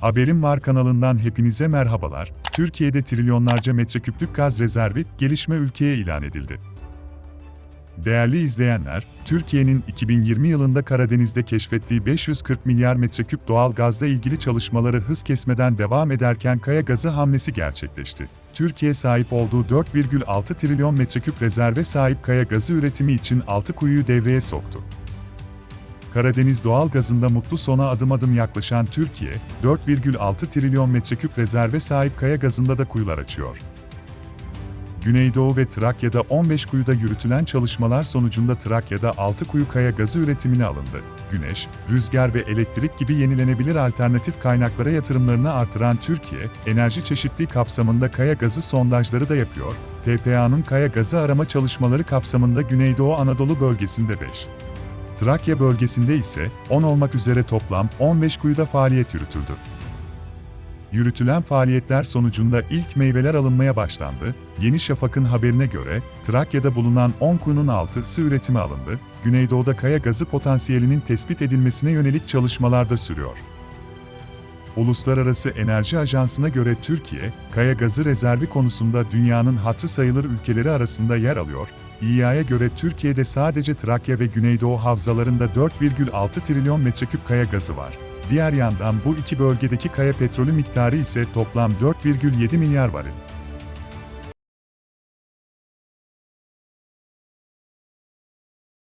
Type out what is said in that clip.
Haberim Var kanalından hepinize merhabalar. Türkiye'de trilyonlarca metreküplük gaz rezervi gelişme ülkeye ilan edildi. Değerli izleyenler, Türkiye'nin 2020 yılında Karadeniz'de keşfettiği 540 milyar metreküp doğal gazla ilgili çalışmaları hız kesmeden devam ederken kaya gazı hamlesi gerçekleşti. Türkiye sahip olduğu 4,6 trilyon metreküp rezerve sahip kaya gazı üretimi için 6 kuyuyu devreye soktu. Karadeniz doğal gazında mutlu sona adım adım yaklaşan Türkiye, 4,6 trilyon metreküp rezerve sahip kaya gazında da kuyular açıyor. Güneydoğu ve Trakya'da 15 kuyuda yürütülen çalışmalar sonucunda Trakya'da 6 kuyu kaya gazı üretimine alındı. Güneş, rüzgar ve elektrik gibi yenilenebilir alternatif kaynaklara yatırımlarını artıran Türkiye, enerji çeşitliliği kapsamında kaya gazı sondajları da yapıyor. TPA'nın kaya gazı arama çalışmaları kapsamında Güneydoğu Anadolu bölgesinde 5. Trakya bölgesinde ise 10 olmak üzere toplam 15 kuyuda faaliyet yürütüldü. Yürütülen faaliyetler sonucunda ilk meyveler alınmaya başlandı. Yeni Şafak'ın haberine göre, Trakya'da bulunan 10 kuyunun 6'sı üretime alındı. Güneydoğu'da kaya gazı potansiyelinin tespit edilmesine yönelik çalışmalar da sürüyor. Uluslararası Enerji Ajansı'na göre Türkiye, kaya gazı rezervi konusunda dünyanın hatırı sayılır ülkeleri arasında yer alıyor. İİA'ya göre Türkiye'de sadece Trakya ve Güneydoğu havzalarında 4,6 trilyon metreküp kaya gazı var. Diğer yandan bu iki bölgedeki kaya petrolü miktarı ise toplam 4,7 milyar varil.